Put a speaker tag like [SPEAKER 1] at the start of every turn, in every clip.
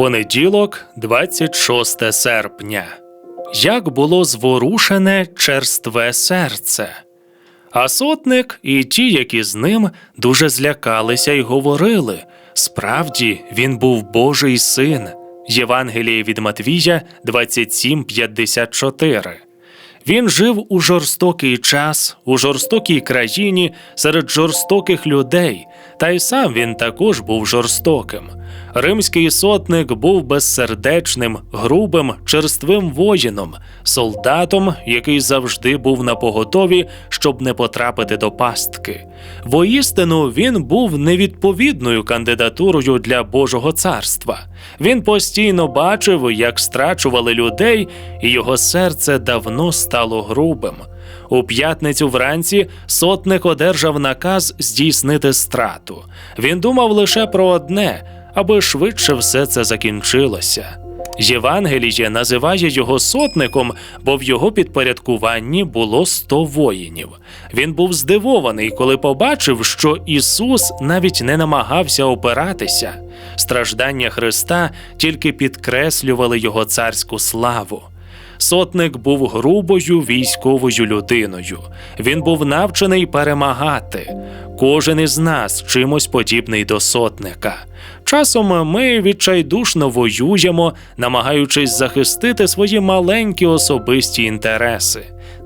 [SPEAKER 1] Понеділок, 26 серпня. Як було зворушене черстве серце. А сотник і ті, які з ним, дуже злякалися й говорили: справді він був Божий син. Євангеліє від Матвія 27.54. Він жив у жорстокий час, у жорстокій країні, серед жорстоких людей, та й сам він також був жорстоким. Римський сотник був безсердечним, грубим, черствим воїном, солдатом, який завжди був на поготові, щоб не потрапити до пастки. Воістину він був невідповідною кандидатурою для Божого царства. Він постійно бачив, як страчували людей, і його серце давно стало грубим. У п'ятницю вранці сотник одержав наказ здійснити страту. Він думав лише про одне, аби швидше все це закінчилося. Євангеліє називає його сотником, бо в його підпорядкуванні було сто воїнів. Він був здивований, коли побачив, що Ісус навіть не намагався опиратися. Страждання Христа тільки підкреслювали його царську славу. Сотник був грубою військовою людиною. Він був навчений перемагати. Кожен із нас чимось подібний до сотника. Часом ми відчайдушно воюємо, намагаючись захистити свої маленькі особисті інтереси.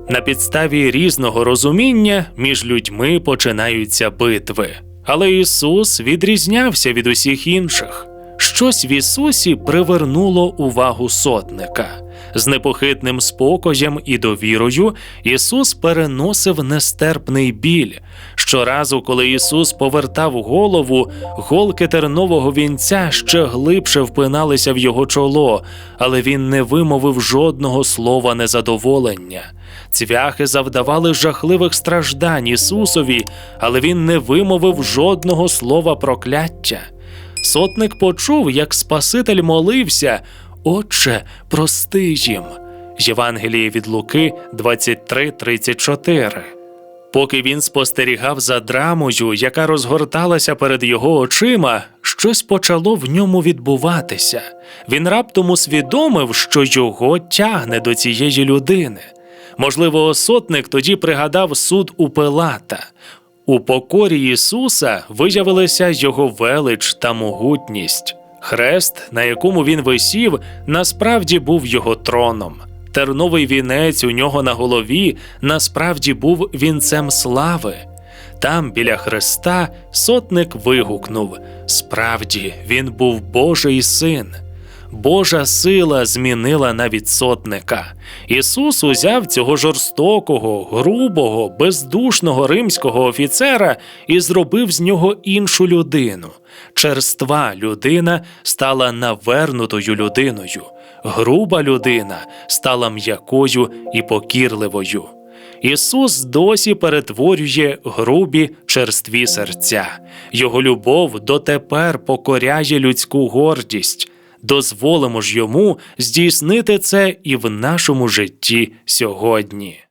[SPEAKER 1] На підставі різного розуміння між людьми починаються битви. Але Ісус відрізнявся від усіх інших. Щось в Ісусі привернуло увагу сотника. З непохитним спокоєм і довірою Ісус переносив нестерпний біль. Щоразу, коли Ісус повертав голову, голки тернового вінця ще глибше впиналися в його чоло, але він не вимовив жодного слова незадоволення. Цвяхи завдавали жахливих страждань Ісусові, але він не вимовив жодного слова прокляття. Сотник почув, як Спаситель молився, Отче, прости їм. Євангеліє від Луки 23.34. Поки він спостерігав за драмою, яка розгорталася перед його очима, щось почало в ньому відбуватися. Він раптом усвідомив, що його тягне до цієї людини. Можливо, сотник тоді пригадав суд у Пилата. У покорі Ісуса виявилися його велич та могутність. Хрест, на якому він висів, насправді був його троном. Терновий вінець у нього на голові насправді був вінцем слави. Там, біля Христа, сотник вигукнув: Справді, він був Божий син. Божа сила змінила навіть сотника. Ісус узяв цього жорстокого, грубого, бездушного римського офіцера і зробив з нього іншу людину. Черства людина стала навернутою людиною, груба людина стала м'якою і покірливою. Ісус досі перетворює грубі черстві серця. Його любов дотепер покоряє людську гордість. Дозволимо ж йому здійснити це і в нашому житті сьогодні.